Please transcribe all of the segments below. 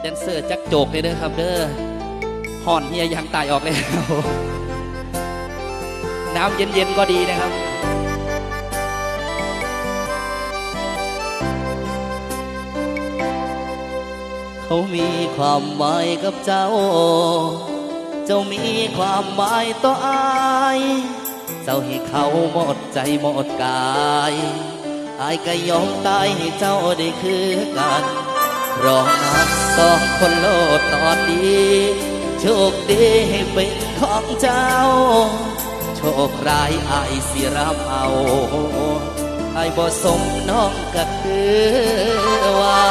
แดนเซอร์จักโจกเลยเด้อครับเด้อห่อนเฮียยางตายออกเลยครับน้ำเย็นๆก็ดีนะครับเขามีความหมายกับเจ้า เจ้ามีความหมายต่ออาย เจ้าให้เขาหมดใจหมดกาย อายก็ยอมตายให้เจ้าได้คือกัน รองนักสองคนโลดตอนดีโชคดีให้เป็นของเจ้า โชคร้ายอายสิรับเอาไอายบ่สมน้องก็คือว่า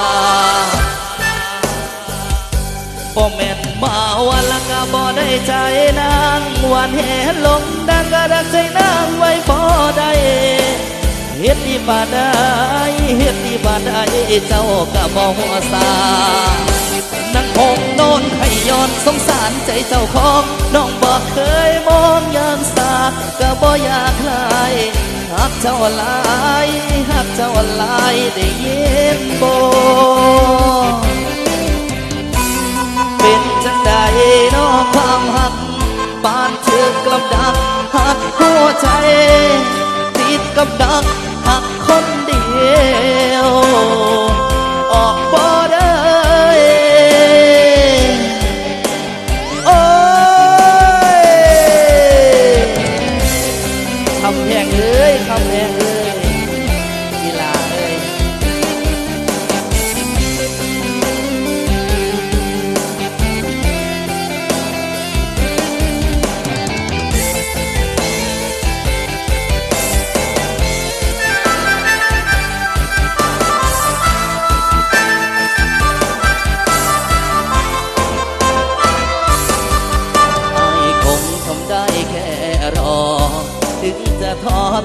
บ่แม่นมาวันละก็บ่ได้ใจนางวันเห็นลงดังก็ดักใจนางไว้บ่ได้ เฮ็ดดีบาดใดเฮ็ดดีบาดใดเจ้าก็บ่หัวซานั่งคงโนอนให้ย้อนสงสารใจเจ้าของน้องบ่เคยมองยามสาก็บ่อยากลายหักเจ้าลายหักเจ้าลายได้ยินบ่เป็นจังใดน้อความหักปานเชือกกลับดักหักหัวใจติดกับดัก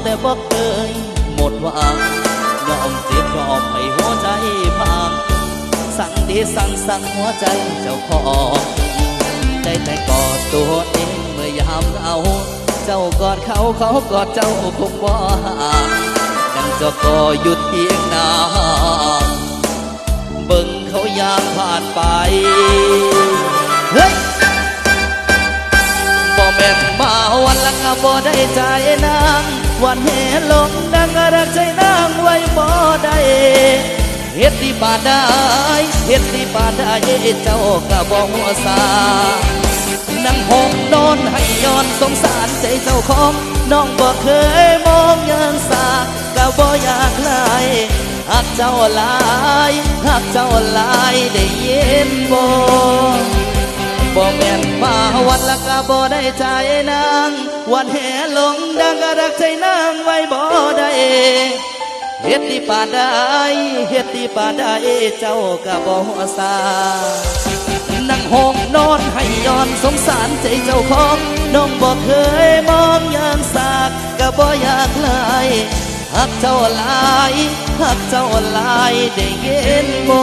แต่บ่เคยหมดหวังยอมเจ็บยอมให้หัวใจพังสั่งดีสั่งสั่งหัวใจเจ้าของได้แต่กอดตัวเองเมื่อยามเหงาเจ้ากอดเขาเขากอดเจ้าคงบ่างกันเจ้าก็หยุดเพียงนาเบิ่งเขายางผ่านไปเฮ้ยบ่แม่นมาวันละก็บ่ได้ใจนาง วันเฮลงดังรักใจนางไว้บ่ได้เฮ็ดดีปานใดเฮ็ดดีปานใดเจ้าก็บ่หัวซานั่งห้องนอนให้ย้อนสงสารใจเจ้าของน้องบ่เคยมองยานสาก็บ่อยากลายหักเจ้าหลายหักเจ้าหลายได้ยินบ่ บ่แม่นมาวันละก็บ่ได้ใจนางวันแห่ลงดังก็รักใจนางไว้บ่ได้เฮ็ดดีปานใดเฮ็ดดีปานใดเจ้าก็บ่หัวซานั่งห้องนอนให้ย้อนสงสารใจเจ้าของน้องบ่เคยมองอย่ามสากก็บ่อยากลายหักเจ้าหลายหักเจ้าหลายได้เย็นบ่